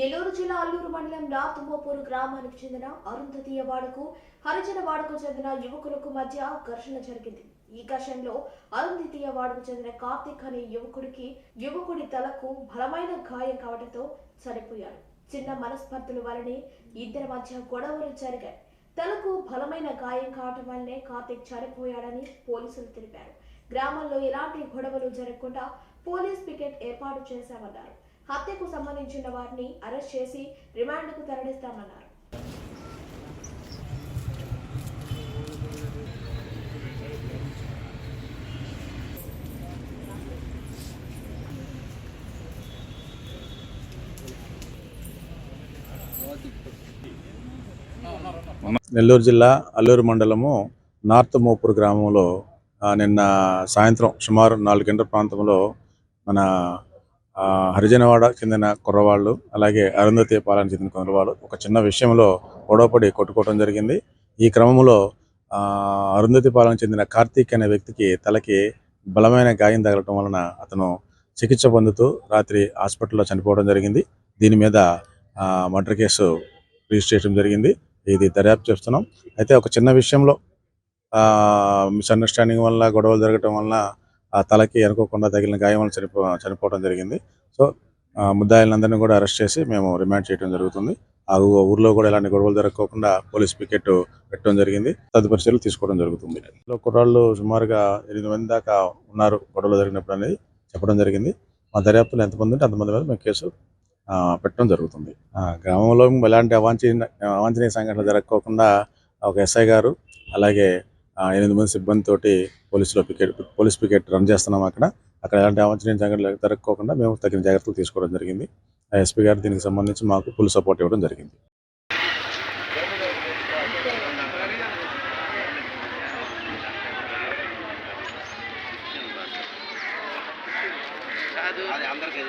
నెల్లూరు జిల్లా అల్లూరు మండలం నాతుమోపూరు గ్రామానికి చెందిన అరుంధతీయ వాడకు హరిజన వాడకు చెందిన యువకులకు మధ్య ఘర్షణ జరిగింది. ఈ ఘర్షణలో అరుంధతీయ వాడకు చెందిన కార్తిక్ అనే యువకుడికి యువకుడి తలకు బలమైన గాయం కావడంతో చనిపోయాడు. చిన్న మనస్పర్ధల వలనే ఇద్దరి మధ్య గొడవలు జరిగాయి. తలకు బలమైన గాయం కావటం వల్లనే కార్తిక్ చనిపోయాడని పోలీసులు తెలిపారు. గ్రామంలో ఎలాంటి గొడవలు జరగకుండా పోలీస్ పికెట్ ఏర్పాటు చేశామన్నారు. హత్యకు సంబంధించిన వారిని అరెస్ట్ చేసి రిమాండ్కు తరలిస్తామన్నారు. నెల్లూరు జిల్లా అల్లూరు మండలము నార్త్ మోపూర్ గ్రామంలో నిన్న సాయంత్రం సుమారు నాలుగు గంటల ప్రాంతంలో మన హరిజనవాడ చెందిన కుర్రవాళ్ళు అలాగే అరుంధతి పాలన చెందిన కుర్రవాళ్ళు ఒక చిన్న విషయంలో గొడవపడి కొట్టుకోవడం జరిగింది. ఈ క్రమంలో అరుంధతి పాలన చెందిన కార్తీక్ అనే వ్యక్తికి తలకి బలమైన గాయం తగలటం వలన అతను చికిత్స పొందుతూ రాత్రి హాస్పిటల్లో చనిపోవడం జరిగింది. దీని మీద మర్డర్ కేసు రిజిస్టర్ చేయడం జరిగింది. ఇది దర్యాప్తు చేస్తున్నాం. అయితే ఒక చిన్న విషయంలో మిస్అండర్స్టాండింగ్ వల్ల గొడవలు జరగటం వలన ఆ తలకి అనుకోకుండా తగిలిన గాయం వల్ల చనిపో చనిపోవడం జరిగింది. సో ముద్దాయిలందరినీ కూడా అరెస్ట్ చేసి మేము రిమాండ్ చేయడం జరుగుతుంది. ఆ ఊ- ఊర్లో కూడా ఎలాంటి గొడవలు జరగకోకుండా పోలీస్ పికెట్ పెట్టడం జరిగింది. తదుపరి చర్యలు తీసుకోవడం జరుగుతుంది. కుర్రాళ్ళు సుమారుగా ఎనిమిది మంది దాకా ఉన్నారు గొడవలు జరిగినప్పుడు అనేది చెప్పడం జరిగింది. మా దర్యాప్తులో ఎంతమంది ఉంటే అంతమంది మీద మేము కేసు పెట్టడం జరుగుతుంది. గ్రామంలో ఎలాంటి అవాంఛనీయ అవాంఛనీయ సంఘటనలు జరగకోకుండా ఒక ఎస్ఐ గారు అలాగే ఎనిమిది మంది సిబ్బందితోటి పోలీసులో పికెట్ పోలీస్ పికెట్ రన్ చేస్తున్నాం అక్కడ. అక్కడ ఎలాంటి అవాంఛనీయ జాగ్రత్తలు జరగకోకుండా మేము తగిన జాగ్రత్తలు తీసుకోవడం జరిగింది. ఆ ఎస్పీ గారు దీనికి సంబంధించి మాకు ఫుల్ సపోర్ట్ ఇవ్వడం జరిగింది. అది అందరికీ